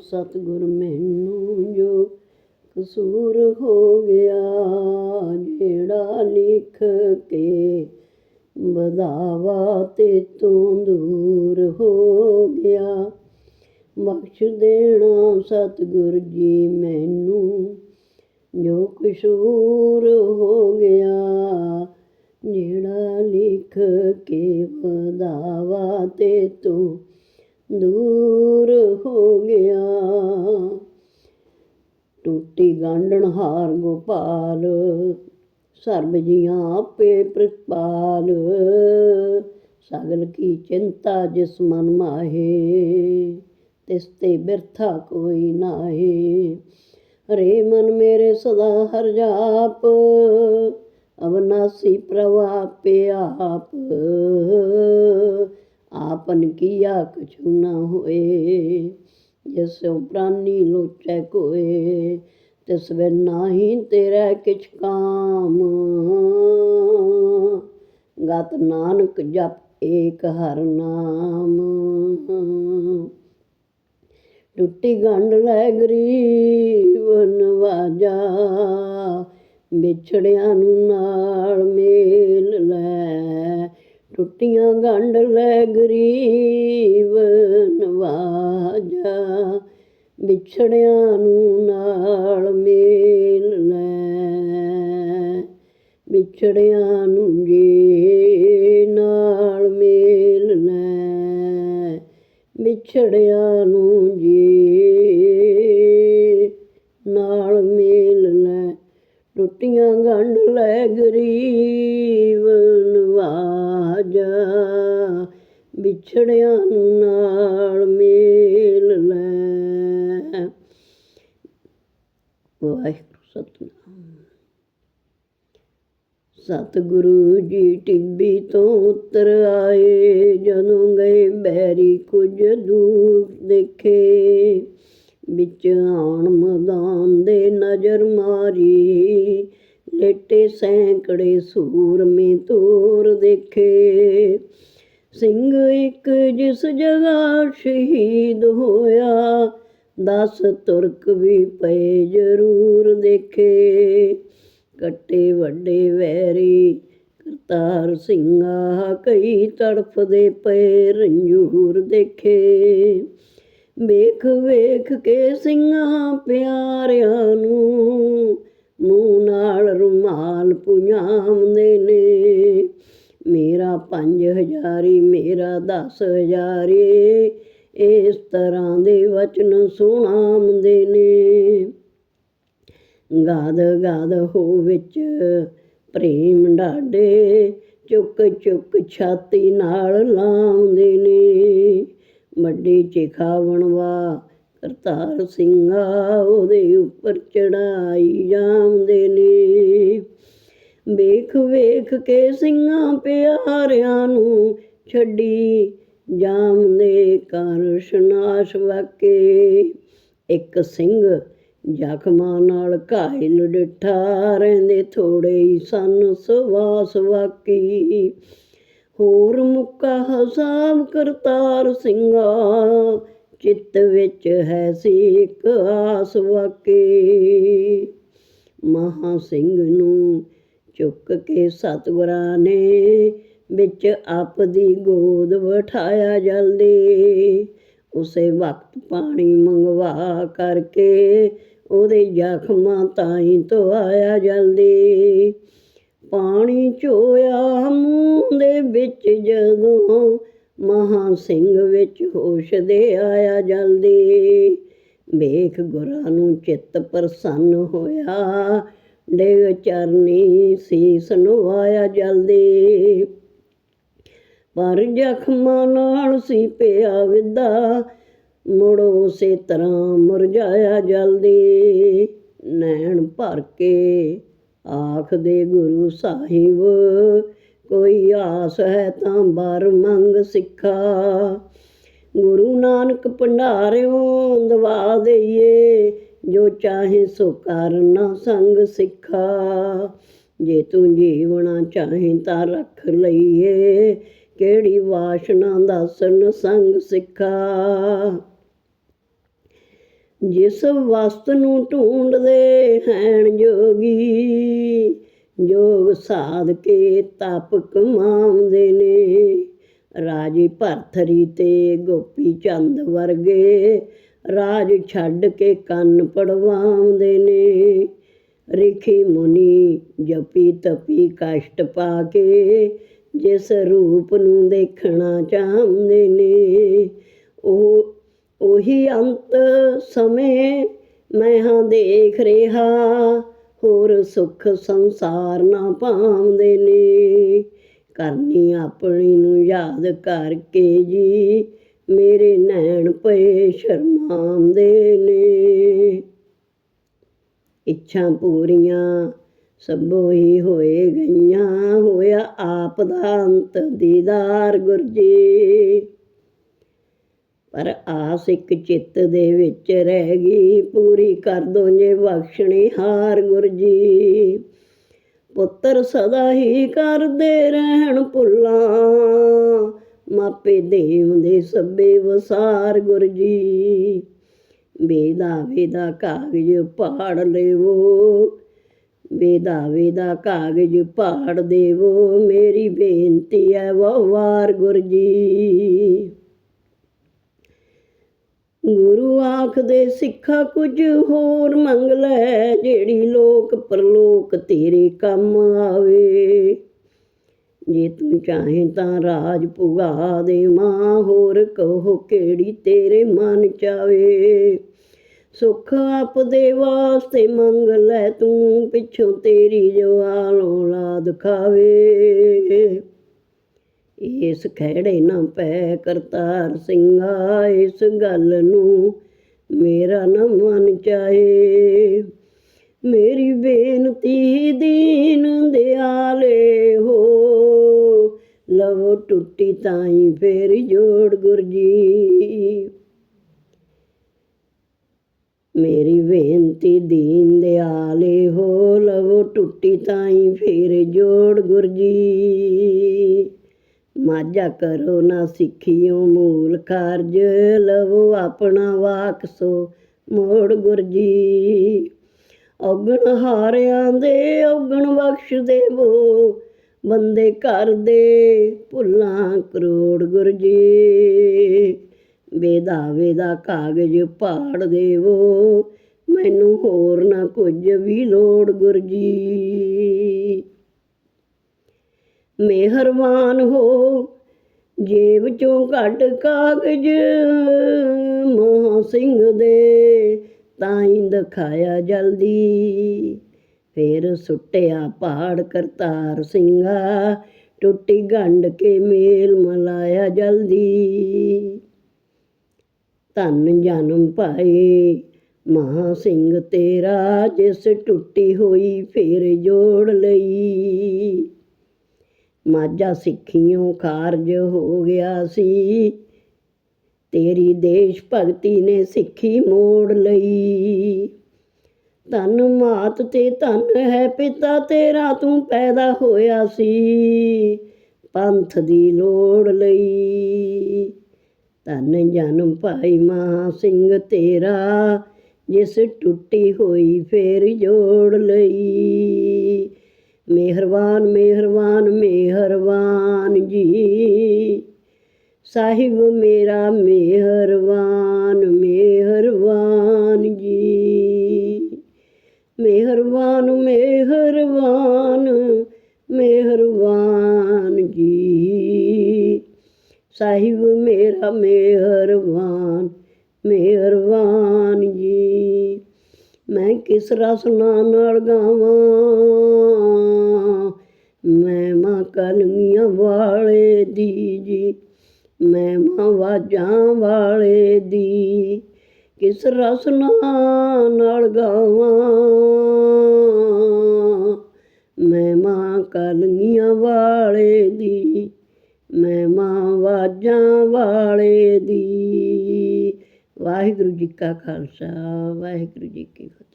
ਸਤਿਗੁਰ ਮੈਨੂੰ ਜੋ ਕਸੂਰ ਹੋ ਗਿਆ, ਜਿਹੜਾ ਲਿਖ ਕੇ ਬਦਾਵਾ ਤੇ ਤੋਂ ਦੂਰ ਹੋ ਗਿਆ। ਬਖਸ਼ ਦੇਣਾ ਸਤਿਗੁਰ ਜੀ ਮੈਨੂੰ ਜੋ ਕਸੂਰ ਹੋ ਗਿਆ, ਜਿਹੜਾ ਲਿਖ ਕੇ ਬਦਾਵਾ ਤੇ ਤੋਂ ਦੂਰ ਹੋ ਗਿਆ। ਟੂਟੀ ਗਾਂਡਣ ਹਾਰ ਗੋਪਾਲ, ਸਰਬ ਜੀਆਂ ਆਪੇ ਪ੍ਰਤਪਾਲ। ਸਗਲ ਕੀ ਚਿੰਤਾ ਜਿਸ ਮਨ ਮਾਹੇ, ਤਿਸ ਤੇ ਬਿਰਥਾ ਕੋਈ ਨਾਹੀ। ਹਰੇ ਮਨ ਮੇਰੇ ਸਦਾ ਹਰ ਜਾਪ, ਅਵਨਾਸੀ ਪ੍ਰਵਾਪੇ ਆਪ। ਆਪਨ ਕੀਆ ਕਛੂ ਨਾ ਹੋਏ, ਜਿਸ ਪ੍ਰਾਨੀ ਲੋਚੈ ਕੋਏ, ਤਿਸ ਵੇ ਨਾਹੀ ਤੇਰਾ ਕਿਛ ਕਾਮ। ਗਤ ਨਾਨਕ ਜਪ ਏਕ ਹਰ ਨਾਮ। ਟੁੱਟੀ ਗੰਢ ਲੈ ਗਰੀਬ ਨਵਾਜਾ, ਵਿਛੜਿਆਂ ਨੂੰ ਨਾਲ ਮੇਲ ਲੈ। ਟੁੱਟੀਆਂ ਗੰਢ ਲੈ ਗਰੀਬ ਨਵਾਜਾ ਵਿਛੜਿਆਂ ਨੂੰ ਨਾਲ ਮੇਲ ਲੈ। ਵਿਛੜਿਆਂ ਨੂੰ ਜੀ ਨਾਲ ਮੇਲ ਲੈ। ਵਿਛੜਿਆਂ ਨੂੰ ਜੀ ਟੁੱਟੀਆਂ ਗੰਢ ਲੈ ਗਰੀਬ ਨਵਾਜਾ। ਵਿਛੜਿਆਂ ਨੂੰ ਨਾਲ ਮੇਲ ਲੈ। ਵਾਹਿਗੁਰੂ ਸਤਨਾਮ। ਸਤਿਗੁਰੂ ਜੀ ਟਿੱਬੀ ਤੋਂ ਉਤਰ ਆਏ, ਜਦੋਂ ਗਏ ਬੈਰੀ ਕੁਝ ਦੂਰ ਦੇਖੇ। ਵਿੱਚ ਆਣ ਮੈਦਾਨ ਦੇ ਨਜ਼ਰ ਮਾਰੀ। ਲੇਟੇ ਸੈਂਕੜੇ ਸੂਰਮੇ ਤੋਰ ਦੇਖੇ। ਸਿੰਘ ਇੱਕ ਜਿਸ ਜਗ੍ਹਾ ਸ਼ਹੀਦ ਹੋਇਆ, ਦਸ ਤੁਰਕ ਵੀ ਪਏ ਜ਼ਰੂਰ ਦੇਖੇ। ਕੱਟੇ ਵੱਡੇ ਵੈਰੀ ਕਰਤਾਰ ਸਿੰਘਾ ਕਈ ਤੜਫਦੇ ਪਏ, ਰੰਜੂਰ ਦੇਖੇ। ਵੇਖ ਵੇਖ ਕੇ ਸਿੰਘਾਂ ਪਿਆਰਿਆਂ ਨੂੰ ਮੂੰਹ ਨਾਲ ਰੁਮਾਲ ਪੁਜਾਮਦੇ ਨੇ। ਮੇਰਾ ਪੰਜ ਹਜ਼ਾਰੀ, ਮੇਰਾ ਦਸ ਹਜ਼ਾਰੀ, ਇਸ ਤਰ੍ਹਾਂ ਦੇ ਵਚਨ ਸੁਣਾਉਂਦੇ ਨੇ। ਗਾਦ ਗਾਦ ਹੋ ਵਿੱਚ ਪ੍ਰੇਮ ਡਾਡੇ ਚੁੱਕ ਚੁੱਕ ਛਾਤੀ ਨਾਲ ਲਾਉਂਦੇ ਨੇ। ਵੱਡੀ ਚਿਖਾਵਣ ਬਣਵਾ, ਕਰਤਾਰ ਸਿੰਘਾ ਉਹਦੇ ਉੱਪਰ ਚੜਾਈ ਜਾਂਦੇ ਨੇ। ਵੇਖ ਵੇਖ ਕੇ ਸਿੰਘਾਂ ਪਿਆਰਿਆਂ ਨੂੰ ਛੱਡੀ ਜਾਂਦੇ ਕਰ ਸ਼ਨਾਸ਼ ਵਾਕੇ। ਇੱਕ ਸਿੰਘ ਜ਼ਖਮਾਂ ਨਾਲ ਘਾਇਲ ਡਿਠਾ, ਰਹਿੰਦੇ ਥੋੜੇ ਹੀ ਸਨ ਸਵਾਸ ਵਾਕੀ। ਹੋਰ ਮੁੱਕਾ ਹਸਾਬ ਕਰਤਾਰ ਸਿੰਘਾ, ਚਿੱਤ ਵਿੱਚ ਹੈ ਸੀ ਇੱਕ ਆਸ ਵਾਕੇ ਮਹਾ ਸਿੰਘ ਨੂੰ ਚੁੱਕ ਕੇ ਸਤਿਗੁਰਾਂ ਨੇ ਵਿੱਚ ਆਪ ਦੀ ਗੋਦ ਬਿਠਾਇਆ ਜਲਦੀ। ਉਸੇ ਵਕਤ ਪਾਣੀ ਮੰਗਵਾ ਕਰਕੇ ਉਹਦੇ ਜ਼ਖਮਾਂ ਤਾਈਂ ਧੋਇਆ ਜਲਦੀ। ਪਾਣੀ ਚੋਇਆ ਮੂੰਹ ਦੇ ਵਿੱਚ ਜਦੋਂ ਮਹਾ ਸਿੰਘ ਵਿੱਚ ਹੋਸ਼ ਦੇ ਆਇਆ ਜਲਦੀ। ਵੇਖ ਗੁਰਾਂ ਨੂੰ ਚਿੱਤ ਪ੍ਰਸੰਨ ਹੋਇਆ, ਡੇਗ ਚਰਨੀ ਸੀਸ ਨਵਾਇਆ ਜਲਦੀ। ਪਰ ਜ਼ਖਮਾਂ ਨਾਲ ਸੀ ਪਿਆ ਵਿਦਾ, ਮੁੜੋ ਸੇ ਤਰ੍ਹਾਂ ਮੁਰਝਾਇਆ ਜਲਦੀ। ਨੈਣ ਭਰ ਕੇ ਆਖਦੇ ਗੁਰੂ ਸਾਹਿਬ, ਕੋਈ ਆਸ ਹੈ ਤਾਂ ਬਰ ਮੰਗ ਸਿੱਖਾ। ਗੁਰੂ ਨਾਨਕ ਭੰਡਾਰਿਓ ਦਵਾ ਦੇਈਏ, ਜੋ ਚਾਹੇ ਸੋ ਕਰਨਾ ਸੰਗ ਸਿੱਖਾ। ਜੇ ਤੂੰ ਜੀਵਣਾ ਚਾਹੇ ਤਾਂ ਰੱਖ ਲਈਏ, ਕਿਹੜੀ ਵਾਸ਼ਨਾ ਦਾਸਨ ਸੰਗ ਸਿੱਖਾ। ਜਿਸ ਵਸਤ ਨੂੰ ਢੂੰਡਦੇ ਹੈਣ ਜੋਗੀ, ਜੋਗ ਸਾਧ ਕੇ ਤਪ ਕਮਾਉਂਦੇ ਨੇ। ਰਾਜੀ ਭਰਥਰੀ ਤੇ ਗੋਪੀ ਚੰਦ ਵਰਗੇ ਰਾਜ ਛੱਡ ਕੇ ਕੰਨ ਪੜਵਾਉਂਦੇ ਨੇ। ਰਿਖੀ ਮੁਨੀ ਜਪੀ ਤਪੀ ਕਸ਼ਟ ਪਾ ਕੇ ਜਿਸ ਰੂਪ ਨੂੰ ਦੇਖਣਾ ਚਾਹੁੰਦੇ ਨੇ। ਉਹ ਉਹੀ ਅੰਤ ਸਮੇਂ ਮੈਂ ਹਾਂ ਦੇਖ ਰਿਹਾ, ਹੋਰ ਸੁਖ ਸੰਸਾਰ ਨਾ ਪਾਉਂਦੇ ਨੇ। ਕਰਨੀ ਆਪਣੀ ਨੂੰ ਯਾਦ ਕਰਕੇ ਜੀ, ਮੇਰੇ ਨੈਣ ਪਏ ਸ਼ਰਮਾਉਂਦੇ ਨੇ। ਇੱਛਾ ਪੂਰੀਆਂ ਸਭੋ ਹੀ ਹੋਏ ਗਈਆਂ, ਹੋਇਆ ਆਪ ਦਾ ਅੰਤ ਦੀਦਾਰ ਗੁਰਜੀ ਪਰ ਆਸ ਇੱਕ ਚਿੱਤ ਦੇ ਵਿੱਚ ਰਹਿ ਗਈ, ਪੂਰੀ ਕਰ ਦੋ ਜੇ ਬਖਸ਼ਣੀ ਹਾਰ ਗੁਰ ਜੀ। ਪੁੱਤਰ ਸਦਾ ਹੀ ਕਰਦੇ ਰਹਿਣ ਭੁੱਲਾਂ, ਮਾਪੇ ਦੇਵ ਦੇ ਸਭੇ ਵਸਾਰ ਗੁਰ ਜੀ। ਵੇਦਾ ਵੇਦਾ ਕਾਗਜ਼ ਪਾੜ ਲੇਵੋ, ਵੇਦਾ ਵੇਦਾ ਕਾਗਜ਼ ਪਾੜ ਦੇਵੋ, ਮੇਰੀ ਬੇਨਤੀ ਹੈ ਵਾਰ ਗੁਰ ਜੀ। ਗੁਰੂ ਆਖਦੇ, ਸਿੱਖਾ ਕੁਝ ਹੋਰ ਮੰਗ ਲੈ, ਜਿਹੜੀ ਲੋਕ ਪਰਲੋਕ ਤੇਰੇ ਕੰਮ ਆਵੇ। ਜੇ ਤੂੰ ਚਾਹੇ ਤਾਂ ਰਾਜ ਪੁਗਾ ਦੇ ਮਾਂ, ਹੋਰ ਕਹੋ ਕਿਹੜੀ ਤੇਰੇ ਮਨ ਚਾਵੇ ਸੁਖ ਆਪ ਦੇ ਵਾਸਤੇ ਮੰਗ ਲੈ, ਤੂੰ ਪਿੱਛੋਂ ਤੇਰੀ ਜਵਾਲ ਔਲਾਦ ਖਾਵੇ ਇਸ ਖਹਿੜੇ ਨਾ ਪੈ ਕਰਤਾਰ ਸਿੰਘਾ, ਇਸ ਗੱਲ ਨੂੰ ਮੇਰਾ ਨਾ ਮਨ ਚਾਹੇ। ਮੇਰੀ ਬੇਨਤੀ ਦੀਨ ਦਿਆਲੇ ਹੋ, ਲਵੋ ਟੁੱਟੀ ਤਾਈ ਫੇਰ ਜੋੜ ਗੁਰਜੀ। ਮੇਰੀ ਬੇਨਤੀ ਦੀਨ ਦਿਆਲੇ ਹੋ, ਲਵੋ ਟੁੱਟੀ ਤਾਈ ਫੇਰ ਜੋੜ ਗੁਰਜੀ। ਮਾਝਾ ਕਰੋ ਨਾ ਸਿੱਖਿਓ ਮੂਲ ਕਾਰਜ, ਲਵੋ ਆਪਣਾ ਵਾਕ ਸੋ ਮੋੜ ਗੁਰਜੀ ਔਗਣ ਹਾਰਿਆਂ ਦੇ, ਔਗਣ ਬਖਸ਼ ਦੇਵੋ, ਬੰਦੇ ਘਰ ਦੇ ਭੁੱਲਾਂ ਕਰੋੜ ਗੁਰਜੀ ਵੇਦਾ ਵੇਦਾ ਕਾਗਜ਼ ਪਾੜ ਦੇਵੋ, ਮੈਨੂੰ ਹੋਰ ਨਾ ਕੁਝ ਵੀ ਲੋੜ ਗੁਰਜੀ ਮਿਹਰਬਾਨ ਹੋ। ਜੇਬ ਚੋਂ ਕੱਢ ਕਾਗਜ਼ ਮੋਹ ਸਿੰਘ ਦੇ, ਤਾਈਂ ਦਿਖਾਇਆ ਜਲਦੀ। ਫੇਰ ਸੁੱਟਿਆ ਪਹਾੜ ਕਰਤਾਰ ਸਿੰਘਾ, ਟੁੱਟੀ ਗੰਢ ਕੇ ਮੇਲ ਮਲਾਇਆ ਜਲਦੀ। ਧੰਨ ਜਨਮ ਪਾਏ ਮਹਾ ਸਿੰਘ ਤੇਰਾ, ਜਿਸ ਟੁੱਟੀ ਹੋਈ ਫੇਰ ਜੋੜ ਲਈ। ਮਾਝਾ ਸਿੱਖੀਓਂ ਕਾਰਜ ਹੋ ਗਿਆ ਸੀ। ਤੇਰੀ ਦੇਸ਼ ਭਗਤੀ ਨੇ ਸਿੱਖੀ ਮੋੜ ਲਈ। ਧੰਨ ਮਾਤ ਤੇ ਧੰਨ ਹੈ ਪਿਤਾ, ਤੇਰਾ ਤੂੰ ਪੈਦਾ ਹੋਇਆ ਸੀ ਪੰਥ ਦੀ ਲੋੜ ਲਈ। ਧੰਨ ਜਨਮ ਭਾਈ ਮਹਾ ਸਿੰਘ ਤੇਰਾ, ਜਿਸ ਟੁੱਟੀ ਹੋਈ ਫੇਰ ਜੋੜ ਲਈ। ਮਿਹਰਬਾਨ ਮਿਹਰਬਾਨ ਮਿਹਰਬਾਨ ਜੀ। ਸਾਹਿਬ ਮੇਰਾ ਮਿਹਰਬਾਨ ਮਿਹਰਬਾਨ ਜੀ। ਮਿਹਰਬਾਨ ਮਿਹਰਬਾਨ ਮਿਹਰਬਾਨ ਜੀ। ਸਾਹਿਬ ਮੇਰਾ ਮਿਹਰਬਾਨ ਮਿਹਰਬਾਨ ਕਿਸ ਰਸਨਾ ਨਾਲ ਗਾਵਾਂ। ਮੈਂ ਮਾਂ ਕਲਮੀਆਂ ਵਾਲੇ ਦੀ ਜੀ ਮੈਂ ਮਾਂ ਵਾਜਾਂ ਵਾਲੇ ਦੀ ਕਿਸ ਰਸਨਾ ਨਾਲ ਗਾਵਾਂ। ਮੈਂ ਮਾਂ ਕਲਮੀਆਂ ਵਾਲੇ ਦੀ ਮੈਂ ਮਾਂ ਵਾਜਾਂ ਵਾਲੇ ਦੀ। ਵਾਹਿਗੁਰੂ ਜੀ ਕਾ ਖਾਲਸਾ, ਵਾਹਿਗੁਰੂ ਜੀ ਕੀ ਫਤਿਹ।